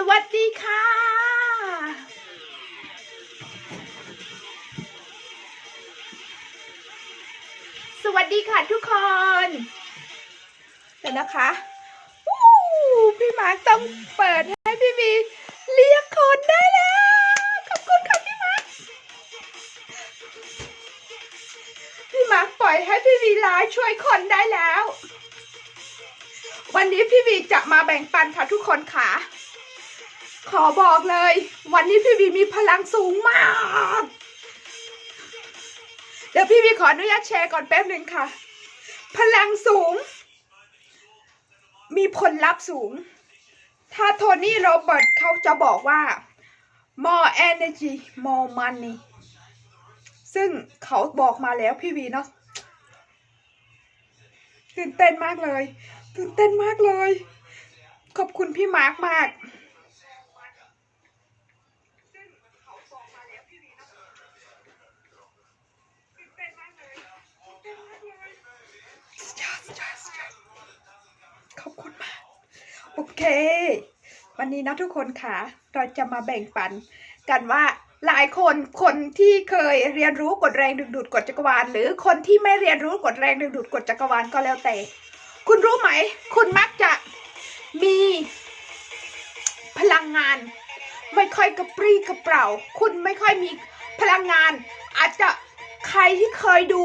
สวัสดีค่ะ สวัสดีค่ะทุกคนเดี๋ยวนะคะวู้พี่มาร์คต้องเปิดให้พี่วีเรียกคนได้แล้ว ขอบคุณค่ะพี่มาร์คพี่มาร์คปล่อยให้พี่วีไลฟ์ช่วยคนได้แล้ว วันนี้พี่วีจะมาแบ่งปันค่ะทุกคนค่ะ ขอบอกเลย วันนี้พี่วีมีพลังสูงมาก เดี๋ยวพี่วีขออนุญาตแชร์ก่อนแป๊บหนึ่งค่ะ พลังสูง มีผลลัพธ์สูง ถ้าโทนี่โรเบิร์ตเขาจะบอกว่า more energy more money ซึ่งเขาบอกมาแล้วพี่วีเนาะตื่นเต้นมากเลย ตื่นเต้นมากเลย ขอบคุณพี่มาร์คมาก โอเค วันนี้นะทุกคนค่ะ เราจะมาแบ่งปันกันว่าหลายคนคนที่เคยเรียนรู้กฎแรงดึงดูดกฎจักรวาล หรือคนที่ไม่เรียนรู้กฎแรงดึงดูดกฎจักรวาลก็แล้วแต่ คุณรู้ไหม คุณมักจะมีพลังงาน ไม่ค่อยกระปรี้กระเปร่า คุณไม่ค่อยมีพลังงาน อาจจะใครที่เคยดู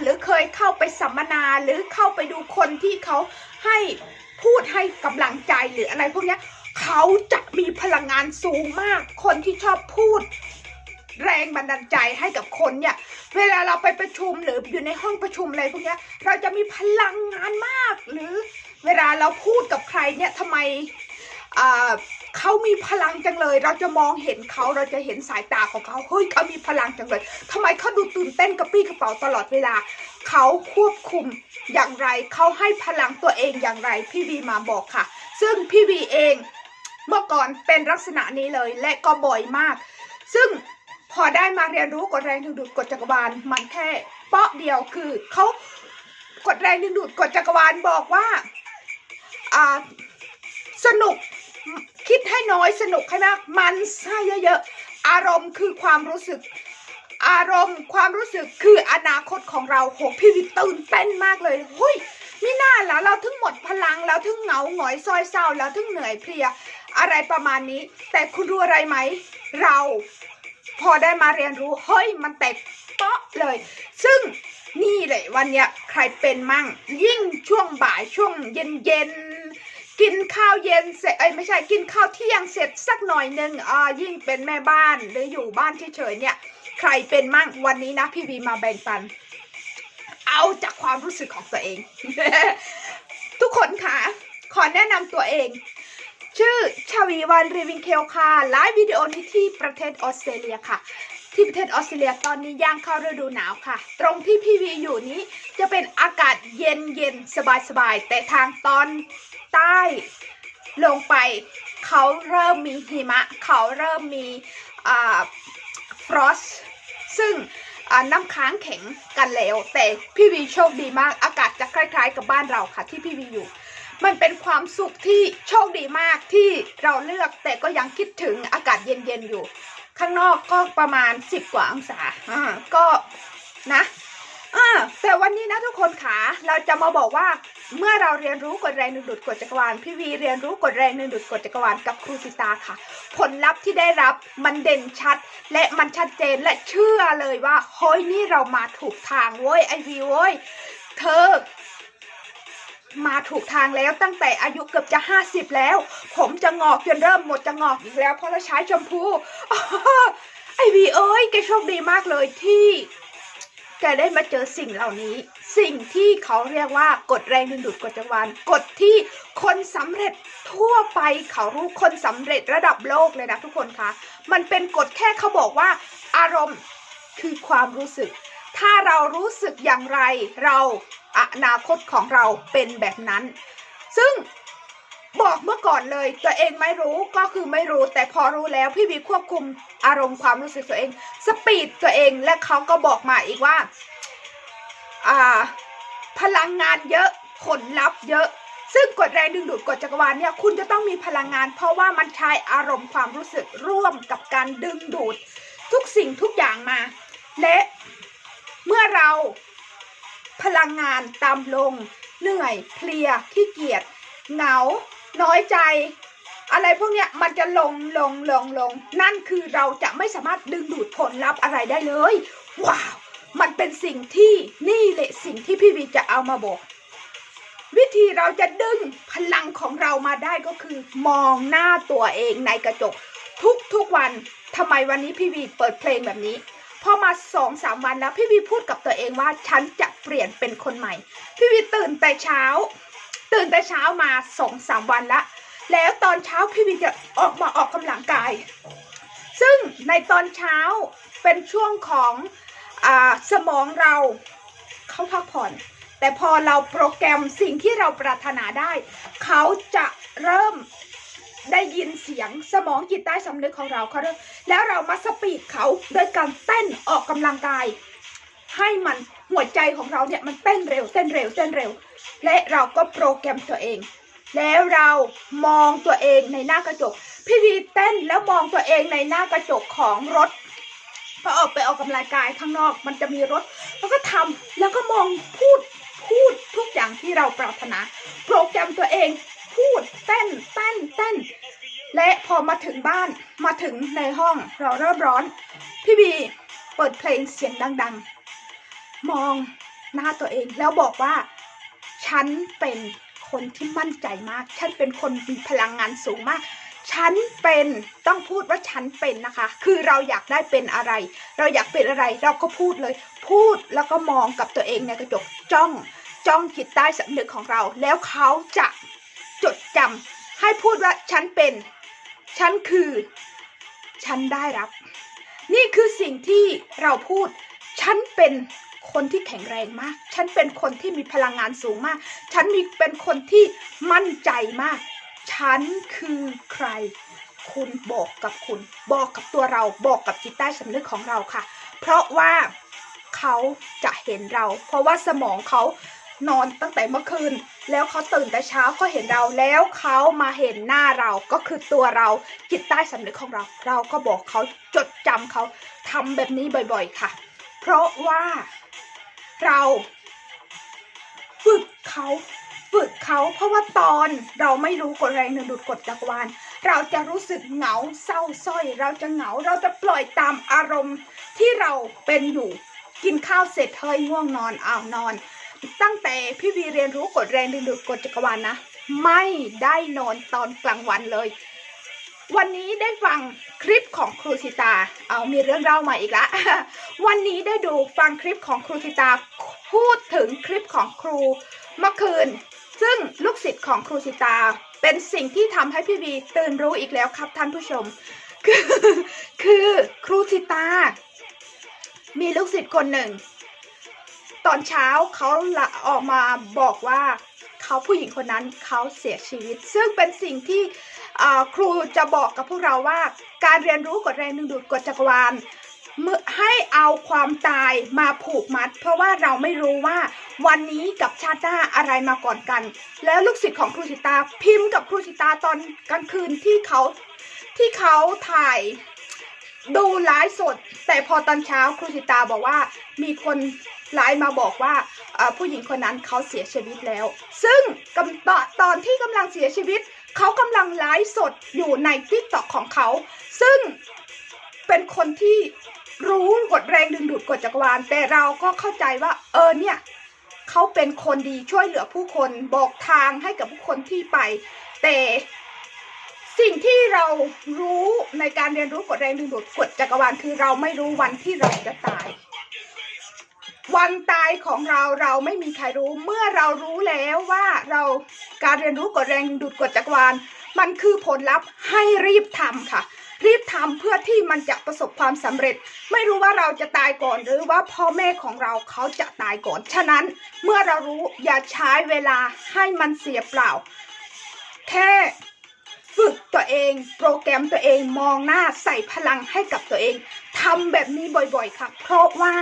หรือเคยเข้าไปสัมมนาหรือเข้าไปดูคนที่เขาให้ พูดให้กำลังใจหรืออะไรพวกนี้เขาจะมีพลังงานสูงมาก คนที่ชอบพูด แรงบันดาลใจให้กับคนเนี่ย เวลาเราไปประชุมหรืออยู่ในห้องประชุมอะไรพวกนี้เราจะมีพลังงานมาก หรือเวลาเราพูดกับใครเนี่ยทำไม เขามีพลังจังเลย เราจะมองเห็นเขาเราจะเห็นสายตาของเขาเฮ้ยเขามีพลังจังเลยทำไมเขาดูตื่นเต้นกระปี้กระเป๋าตลอดเวลา เขาควบคุมอย่างไร เขาให้พลังตัวเองอย่างไรพี่วีมาบอกค่ะ ซึ่งพี่วีเองเมื่อก่อนเป็นลักษณะนี้เลยและก็บ่อยมาก ซึ่งพอได้มาเรียนรู้กฎแรงดึงดูดกฎจักรวาลมันแค่เปาะเดียวคือเขากฎแรงดึงดูดกฎจักรวาลบอกว่าสนุก คิดให้น้อยสนุกให้มากมันให้เยอะๆ อารมณ์คือความรู้สึก อารมณ์ความรู้สึกคืออนาคตของเราโหพี่วิตื่นเต้นมากเลยเฮ้ยไม่น่าละเราถึงหมดพลังแล้วถึงเหงาหงอยซอยเศร้าแล้วถึงเหนื่อยเพลีย อะไรประมาณนี้ แต่คุณรู้อะไรไหม เราพอได้มาเรียนรู้เฮ้ยมันแตกเปาะเลย ซึ่งนี่เลยวันเนี้ยใครเป็นมั่งยิ่งช่วงบ่ายช่วงเย็นเย็น กินข้าวเย็นเสร็จเอ้ยไม่ใช่กินข้าวเที่ยงเสร็จสักหน่อยหนึงอ่ายิ่งเป็นแม่บ้านหรืออยู่บ้านเฉยๆเนี่ย ใครเป็นมั่งวันนี้นะพี่วีมาแบ่งปัน เอาจากความรู้สึกของตัวเอง ทุกคนค่ะขอแนะนำตัวเอง ชื่อชวีวันรีวิงเคลค่ะไลฟ์วิดีโอนี้ที่ประเทศออสเตรเลียค่ะ ที่ประเทศออสเตรเลียตอนนี้ย่างเข้าฤดูหนาวค่ะ ตรงที่พี่วีอยู่นี้จะเป็นอากาศเย็นเย็นสบายสบายแต่ทางตอนใต้ลงไปเขาเริ่มมีหิมะ เขาเริ่มมีอ่าฟรอสซึ่งอ่าน้ำค้างแข็งกันแล้ว แต่พี่วีโชคดีมากอากาศจะคล้าย ๆ กับบ้านเราค่ะ ที่พี่วีอยู่ มันเป็นความสุขที่โชคดีมากที่เราเลือกแต่ก็ยังคิดถึงอากาศเย็นๆอยู่ ข้างนอกก็ประมาณ10กว่าองศาอ่าก็นะอ่าแต่วันนี้นะทุกคนค่ะเราจะมาบอกว่าเมื่อเราเรียนรู้กฎแรงดึงดูดกฎจักรวาลพี่วีเรียนรู้กฎแรงดึงดูดกฎจักรวาลกับครูสิตาค่ะ ผลลัพธ์ที่ได้รับมันเด่นชัด และมันชัดเจนและเชื่อเลยว่าเฮ้ยนี่เรามาถูกทางเว้ยไอวีเว้ยเธอ มาถูกทางแล้วตั้งแต่อายุเกือบจะห้าสิบแล้ว ผมจะงอกจนเริ่มหมดจะงอกอีกแล้ว เพราะเราใช้ชมพูไอวีเอ้ยแกโชคดีมากเลยที่ แกได้มาเจอสิ่งเหล่านี้ สิ่งที่เขาเรียกว่ากฎแรงดึงดูดกฎจักรวาลกฎที่คนสำเร็จทั่วไปเขารู้คนสำเร็จระดับโลกเลยนะทุกคนคะมันเป็นกฎแค่เขาบอกว่า อารมณ์คือความรู้สึก ถ้าเรารู้สึกอย่างไรเรา อนาคตของเราเป็นแบบนั้น ซึ่งบอกเมื่อก่อนเลย ตัวเองไม่รู้ก็คือไม่รู้ แต่พอรู้แล้วพี่วีควบคุมอารมณ์ความรู้สึกตัวเอง สปีดตัวเองและเขาก็บอกมาอีกว่าอ่า พลังงานเยอะผลลัพธ์เยอะ ซึ่งกฎแรงดึงดูดกฎจักรวาลเนี่ยคุณจะต้องมีพลังงาน เพราะว่ามันใช้อารมณ์ความรู้สึกร่วมกับการดึงดูดทุกสิ่งทุกอย่างมา และเมื่อเรา พลังงานต่ำลง เหนื่อยเพลียขี้เกียจเหงา น้อยใจ อะไรพวกเนี้ยมันจะลงลงลงลง นั่นคือเราจะไม่สามารถดึงดูดผลลัพธ์อะไรได้เลย ว้าว มันเป็นสิ่งที่นี่แหละสิ่งที่พี่วีจะเอามาบอก วิธีเราจะดึงพลังของเรามาได้ก็คือ มองหน้าตัวเองในกระจก ทุกทุกๆวันทำไมวันนี้พี่วีเปิดเพลงแบบนี้ พอมาสองสามวันแล้วพี่วีพูดกับตัวเองว่าฉันจะเปลี่ยนเป็นคนใหม่ พี่วีตื่นแต่เช้า ตื่นแต่เช้ามาสองสามวันละ แล้วตอนเช้าพี่วีจะออกมาออกกำลังกาย ซึ่งในตอนเช้าเป็นช่วงของอาสมองเราเขาพักผ่อน แต่พอเราโปรแกรมสิ่งที่เราปรารถนาได้ เขาจะเริ่ม ได้ยินเสียงสมองจิตใต้สำนึกของเราเขาแล้วเรามาสปีดเขาโดยการเต้นออกกำลังกาย ให้มันหัวใจของเราเนี่ยมันเต้นเร็วเต้นเร็วเต้นเร็ว และเราก็โปรแกรมตัวเอง แล้วเรามองตัวเองในหน้ากระจก พี่วีเต้นแล้วมองตัวเองในหน้ากระจกของรถพอออกไปออกกำลังกายข้างนอกมันจะมีรถ แล้วก็ทำแล้วก็มองพูดพูดทุกอย่างที่เราปรารถนา โปรแกรมตัวเอง พูดเต้นเต้นเต้นและพอมาถึงบ้านมาถึงในห้องเราเริ่มร้อน พี่บีเปิดเพลงเสียงดัง ๆ มองหน้าตัวเองแล้วบอกว่า ฉันเป็นคนที่มั่นใจมาก ฉันเป็นคนมีพลังงานสูงมากฉันเป็นต้องพูดว่าฉันเป็นนะคะ คือเราอยากได้เป็นอะไร เราอยากเป็นอะไรเราก็พูดเลย พูดแล้วก็มองกับตัวเองในกระจกจ้อง จ้องจิตใต้สำนึกของเรา แล้วเขาจะ จดจำให้พูดว่าฉันเป็น ฉันคือ ฉันได้รับ นี่คือสิ่งที่เราพูด ฉันเป็นคนที่แข็งแรงมาก ฉันเป็นคนที่มีพลังงานสูงมาก ฉันมีเป็นคนที่มั่นใจมาก ฉันคือใคร คุณบอกกับคุณ บอกกับตัวเรา บอกกับจิตใต้สำนึกของเราค่ะ เพราะว่าเขาจะเห็นเรา เพราะว่าสมองเขา นอนตั้งแต่เมื่อคืน แล้วเขาตื่นแต่เช้าก็เห็นเราแล้วเขามาเห็นหน้าเราก็คือตัวเราจิตใต้สำนึกของเรา เราก็บอกเขาจดจำเขาทำแบบนี้บ่อยๆค่ะ เพราะว่าเราฝึกเขาฝึกเขาเพราะว่าตอนเราไม่รู้กฎแรงดึงดูดกฎจักรวาลเราจะรู้สึกเหงาเศร้าสร้อย เราจะเหงาเราจะปล่อยตามอารมณ์ที่เราเป็นอยู่ กินข้าวเสร็จเฮ้ยง่วงนอนอ้าวนอน ตั้งแต่พี่วีเรียนรู้กฎแรงดึงดูดกฎจักรวาลนะ ไม่ได้นอนตอนกลางวันเลย วันนี้ได้ฟังคลิปของครูสิตา เอามีเรื่องเล่ามาอีกละวันนี้ได้ดูฟังคลิปของครูสิตาพูดถึงคลิปของครูเมื่อคืน ซึ่งลูกศิษย์ของครูสิตา เป็นสิ่งที่ทำให้พี่วีตื่นรู้อีกแล้วครับท่านผู้ชม คือคือครูสิตา มีลูกศิษย์คนหนึ่ง ตอนเช้าเขาละออกมาบอกว่าเขาผู้หญิงคนนั้นเขาเสียชีวิต ซึ่งเป็นสิ่งที่ครูจะบอกกับพวกเราว่า การเรียนรู้กฎแรงดึงดูดกฎจักรวาลมือให้เอาความตายมาผูกมัด เพราะว่าเราไม่รู้ว่าวันนี้กับชาติหน้าอะไรมาก่อนกัน แล้วลูกศิษย์ของครูสิตาพิมพ์กับครูสิตาตอนกลางคืนที่เขาที่เขาถ่ายดูไลฟ์สด แต่พอตอนเช้าครูสิตาบอกว่ามีคน ไลฟ์มาบอกว่าผู้หญิงคนนั้นเขาเสียชีวิตแล้ว ซึ่งกำตอนตอนที่กำลังเสียชีวิต เขากำลังไลฟ์สดอยู่ในทิกตอกของเขา ซึ่งเป็นคนที่รู้กฎแรงดึงดูดกฎจักรวาล แต่เราก็เข้าใจว่า เออเนี่ยเขาเป็นคนดีช่วยเหลือผู้คนบอกทางให้กับผู้คนที่ไป แต่สิ่งที่เรารู้ในการเรียนรู้กฎแรงดึงดูดกฎจักรวาลคือเราไม่รู้วันที่เราจะตาย วันตายของเราเราไม่มีใครรู้ เมื่อเรารู้แล้วว่าเราการเรียนรู้กฎแรงดูดกฎจักรวาล มันคือผลลัพธ์ให้รีบทำค่ะ รีบทำเพื่อที่มันจะประสบความสำเร็จ ไม่รู้ว่าเราจะตายก่อนหรือว่าพ่อแม่ของเราเขาจะตายก่อน ฉะนั้นเมื่อเรารู้อย่าใช้เวลาให้มันเสียเปล่า แค่ฝึกตัวเอง โปรแกรมตัวเองมองหน้าใส่พลังให้กับตัวเองทำแบบนี้บ่อยๆค่ะ เพราะว่า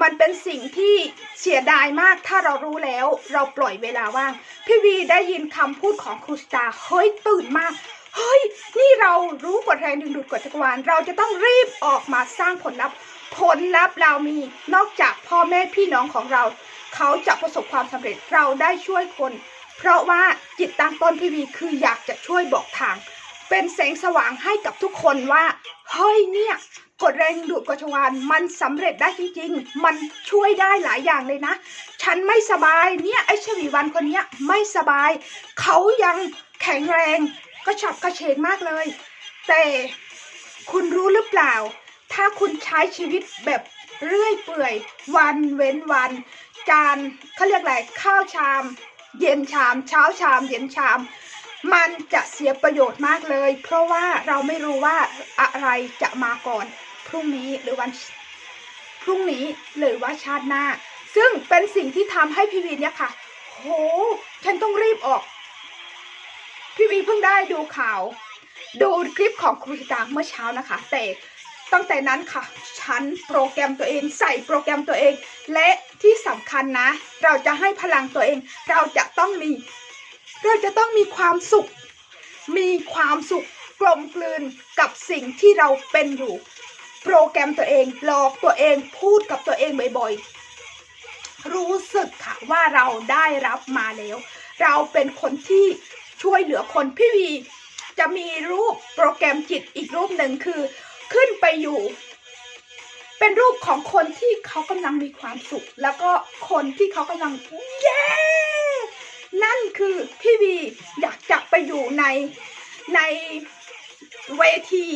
มันเป็นสิ่งที่เสียดายมากถ้าเรารู้แล้ว เราปล่อยเวลาว่าง พี่วีได้ยินคำพูดของครูสตาเฮ้ยตื่นมากเฮ้ย นี่เรารู้กฎแรงดึงดูดกฎจักรวาล เราจะต้องรีบออกมาสร้างผลลัพธ์ ผลลัพธ์เรามีนอกจากพ่อแม่พี่น้องของเรา เขาจะประสบความสำเร็จเราได้ช่วยคน เพราะว่าจิตตั้งต้นพี่วีคืออยากจะช่วยบอกทาง เป็นแสงสว่างให้กับทุกคนว่า เฮ้ยเนี่ย กฎแรงดูดกฎจักรวาลมันสำเร็จได้จริงๆ มันช่วยได้หลายอย่างเลยนะ ฉันไม่สบายเนี่ยไอ้ชวีวันคนเนี้ยไม่สบาย เขายังแข็งแรงกระฉับกระเฉงมากเลย แต่คุณรู้หรือเปล่า ถ้าคุณใช้ชีวิตแบบเรื่อยเปื่อย วันเว้นวัน จานเขาเรียกอะไรข้าวชาม เย็นชาม เช้าชาม เย็นชาม มันจะเสียประโยชน์มากเลย เพราะว่าเราไม่รู้ว่าอะไรจะมาก่อน รุ่งนี้หรือวันพรุ่งนี้หรือว่าชาติหน้า ซึ่งเป็นสิ่งที่ทำให้พี่วีเนี่ยค่ะ โห ฉันต้องรีบออก พี่วีเพิ่งได้ดูข่าว ดูคลิปของครูติตาเมื่อเช้านะคะ แต่ตั้งแต่นั้นค่ะ ฉันโปรแกรมตัวเองใส่โปรแกรมตัวเอง และที่สำคัญนะ เราจะให้พลังตัวเอง เราจะต้องมี เราจะต้องมีความสุข มีความสุขกลมกลืนกับสิ่งที่เราเป็นอยู่ โปรแกรมตัวเอง หลอกตัวเองพูดกับตัวเองบ่อยๆ รู้สึกค่ะว่าเราได้รับมาแล้ว เราเป็นคนที่ช่วยเหลือคนพี่วีจะมีรูปโปรแกรมจิตอีกรูปหนึ่งคือ ขึ้นไปอยู่ เป็นรูปของคนที่เขากำลังมีความสุข แล้วก็คนที่เขากำลังเย้นั่นคือพี่วีอยากจะไปอยู่ในในเวที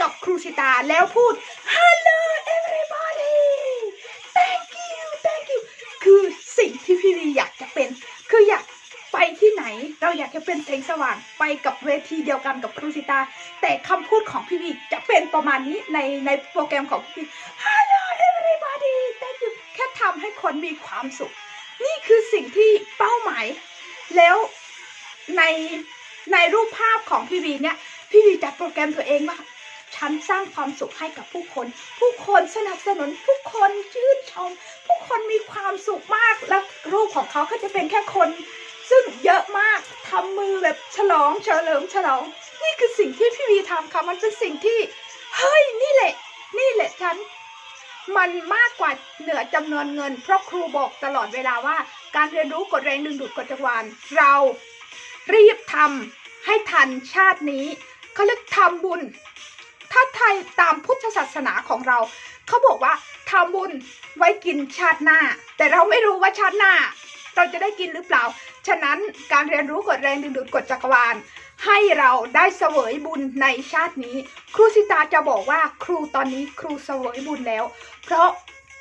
กับครูชิตาแล้วพูด Hello everybody thank you thank you คือสิ่งที่พี่วีอยากจะเป็น คืออยากไปที่ไหนเราอยากจะเป็นแสงสว่างไปกับเวทีเดียวกันกับครูชิตา แต่คำพูดของพี่วีจะเป็นประมาณนี้ในในโปรแกรมของพี่วี Hello everybody thank you แค่ทำให้คนมีความสุข นี่คือสิ่งที่เป้าหมาย แล้วในในรูปภาพของพี่วีเนี่ยพี่วีจัดโปรแกรมตัวเองว่า ฉันสร้างความสุขให้กับผู้คน ผู้คนสนับสนุนผู้คนชื่นชม ผู้คนมีความสุขมากแล้วรูปของเขาก็จะเป็นแค่คน ซึ่งเยอะมากทำมือแบบฉลองเฉลิมฉลอง นี่คือสิ่งที่พี่วีทำค่ะมันเป็นสิ่งที่เฮ้ยนี่แหละ นี่แหละฉันมันมากกว่าเหนือจำนวนเงิน เพราะครูบอกตลอดเวลาว่า การเรียนรู้กฎแรงดึงดูดกฎจักรวาลเรารีบทำให้ทันชาตินี้เขาเรียกทำบุญ ถ้าไทยตามพุทธศาสนาของเรา เขาบอกว่าทำบุญไว้กินชาติหน้า แต่เราไม่รู้ว่าชาติหน้า เราจะได้กินหรือเปล่า ฉะนั้นการเรียนรู้กฎแรงดึงดูดกฎจักรวาล ให้เราได้เสวยบุญในชาตินี้ ครูสิตาจะบอกว่าครูตอนนี้ครูเสวยบุญแล้ว เพราะ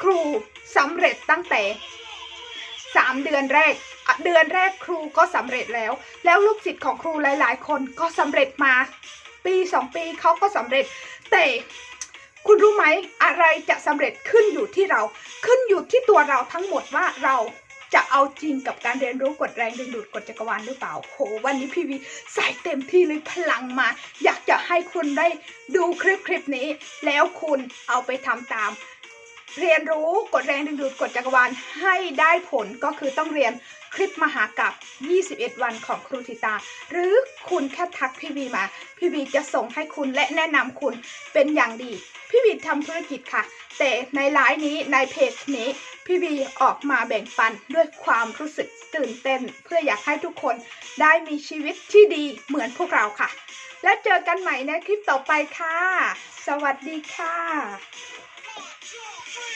ครูสำเร็จตั้งแต่สามเดือนแรกเดือนแรกครูก็สำเร็จแล้ว แล้วลูกศิษย์ของครูหลาย ๆ คนก็สำเร็จมา ปีสองปีเขาก็สำเร็จ แต่คุณรู้ไหมอะไรจะสำเร็จขึ้นอยู่ที่เราขึ้นอยู่ที่ตัวเราทั้งหมดว่าเราจะเอาจริงกับการเรียนรู้กฎแรงดึงดูดกฎจักรวาลหรือเปล่าโหวันนี้พี่วีใส่เต็มที่เลยพลังมา อยากจะให้คุณได้ดูคลิปคลิปนี้ แล้วคุณเอาไปทำตาม เรียนรู้กฎแรงดึงดูดกฎจักรวาลให้ได้ผลก็คือต้องเรียนคลิปมหากับ 21 วันของครูทิตา หรือคุณแค่ทักพี่วีมา พี่วีจะส่งให้คุณและแนะนำคุณเป็นอย่างดี พี่วีทำธุรกิจค่ะ แต่ในไลน์นี้ในเพจนี้พี่วีออกมาแบ่งปันด้วยความรู้สึกตื่นเต้น เพื่ออยากให้ทุกคนได้มีชีวิตที่ดีเหมือนพวกเราค่ะ แล้วเจอกันใหม่ในคลิปต่อไปค่ะ สวัสดีค่ะ